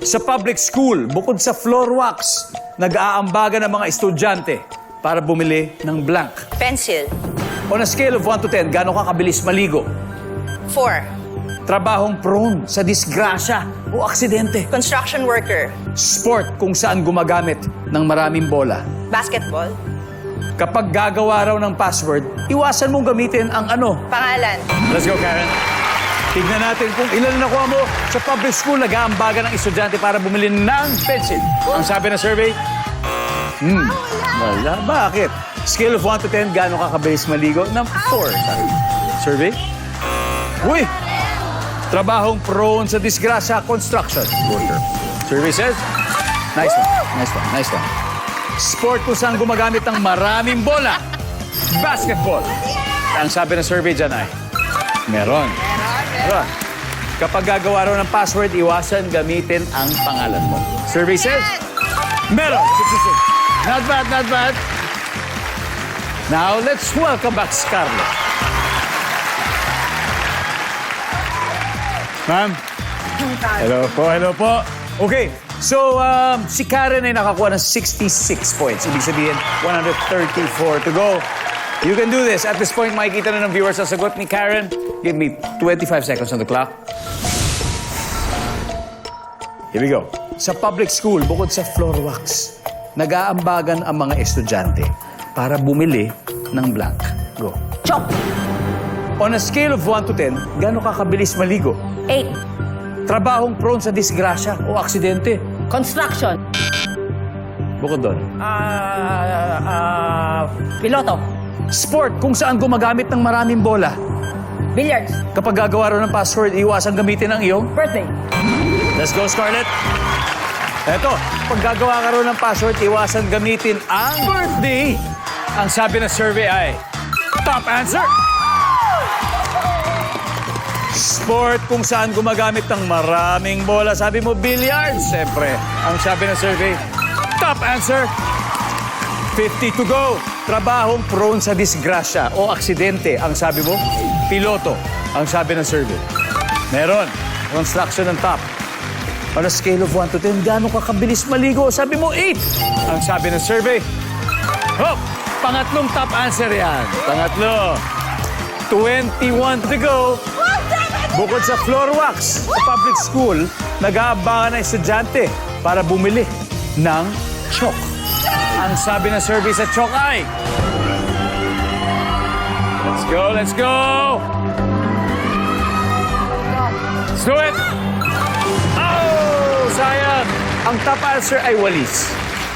Sa public school, bukod sa floor wax, nag-aambagan ng mga estudyante para bumili ng blank. Pencil. On a scale of 1 to 10, gaano ka kabilis maligo? Four. Trabahong prone sa disgrasya o aksidente. Construction worker. Sport kung saan gumagamit ng maraming bola. Basketball. Kapag gagawa raw ng password, iwasan mong gamitin ang ano. Pangalan. Let's go, Karen. Tignan natin kung ilan na nakuha mo sa public school nag-aambagan ng estudyante para bumili ng pencil. Ang sabi ng survey, hmm, wala. Bakit? Scale of 1 to 10, gaano ka kabilis maligo? Ng 4. Sabi. Survey? Uy! Trabahong prone sa disgrasya, construction worker. Survey says, nice one, nice one, nice one. Sport kung saan gumagamit ng maraming bola. Basketball. Ang sabi ng survey dyan ay, meron. Meron. Kapag gagawa raw ng password, iwasan gamitin ang pangalan mo. Survey says, meron. Not bad, not bad. Now, let's welcome back Scarlett. Ma'am. Hello po, hello po. Okay, so um, si Karen ay nakakuha ng 66 points. Ibig sabihin, 134 to go. You can do this. At this point, makikita na ng viewers ang sagot ni Karen. Give me 25 seconds on the clock. Here we go. Sa public school, bukod sa floor wax, nag-aambagan ang mga estudyante para bumili ng blank. Go. Chop. On a scale of 1 to 10, gaano ka kabilis maligo? Eight. Trabahong prone sa disgrasya o aksidente. Construction. Bukod doon. Ah, ah, piloto. Sport kung saan gumagamit ng maraming bola. Billiards. Kapag gagawa raw ng password, iwasan gamitin ang iyong. Birthday. Let's go, Scarlett. Eto, pag gagawa ka raw ng password, iwasan gamitin ang birthday. Ang sabi ng survey ay, top answer. Sport kung saan gumagamit ng maraming bola. Sabi mo, billiards. Siyempre, ang sabi ng survey, top answer. 50 to go. Trabahong prone sa disgrasya o aksidente. Ang sabi mo, piloto. Ang sabi ng survey. Meron. Construction ng top. On a scale of 1 to 10, gaano ka kabilis maligo? Sabi mo, 8. Ang sabi ng survey, Hop! Pangatlong top answer yan. Pangatlo. 21 to go. Bukod sa floor wax, sa public school, nag-aabangan ng estudyante para bumili ng chalk. Ang sabi ng survey sa chalk ay... Let's go, let's go! Let's do it! Oh, sayang! Ang top answer ay walis.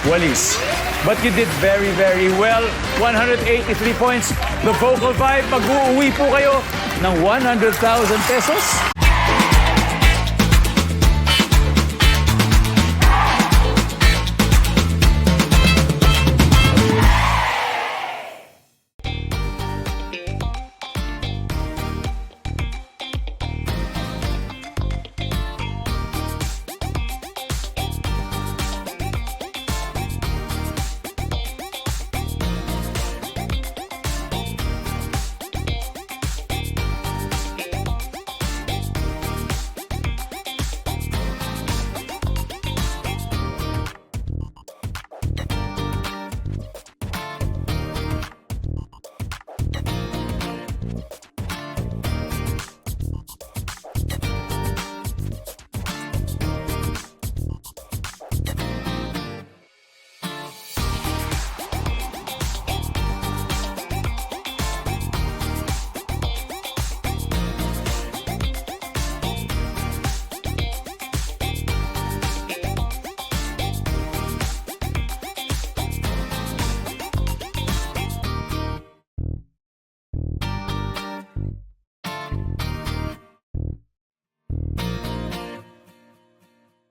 Walis. But you did very, very well. 183 points. The Vocal Vibe, mag-uuwi po kayo ng 100,000 pesos.